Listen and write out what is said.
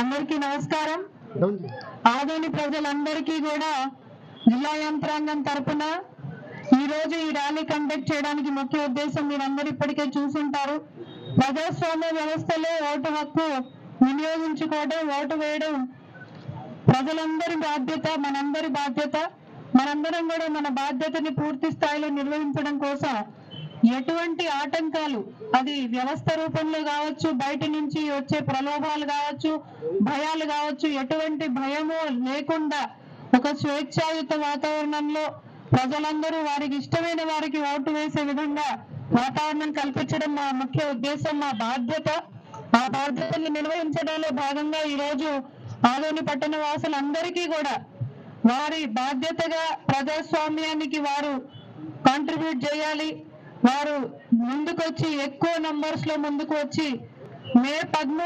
అందరికీ నమస్కారం. ఆదోని ప్రజలందరికీ కూడా జిల్లా యంత్రాంగం తరపున ఈ రోజు ఈ ర్యాలీ కండక్ట్ చేయడానికి ముఖ్య ఉద్దేశం మీరందరూ ఇప్పటికే చూసుంటారు. ప్రజాస్వామ్య వ్యవస్థలో ఓటు హక్కు వినియోగించుకోవడం ఓటు వేయడం ప్రజలందరి బాధ్యత మనందరి బాధ్యత. మనందరం కూడా మన బాధ్యతని పూర్తి స్థాయిలో నిర్వహించడం కోసం ఎటువంటి ఆటంకాలు? అది వ్యవస్థ రూపంలో కావచ్చు బయట నుంచి వచ్చే ప్రలోభాలు కావచ్చు భయాలు కావచ్చు ఎటువంటి భయము లేకుండా ఒక స్వేచ్ఛాయుత వాతావరణంలో ప్రజలందరూ వారికి ఇష్టమైన వారికి ఓటు వేసే విధంగా వాతావరణం కల్పించడం మా ముఖ్య ఉద్దేశం మా బాధ్యత. ఆ బాధ్యతని నిర్వహించడంలో భాగంగా ఈ రోజు ఆదోని పట్టణ వాసులందరికీ కూడా వారి బాధ్యతగా ప్రజాస్వామ్యానికి వారు కాంట్రిబ్యూట్ చేయాలి. వారు ముందుకొచ్చి ఎక్కువ నంబర్స్లో ముందుకు వచ్చి మే పదమూడు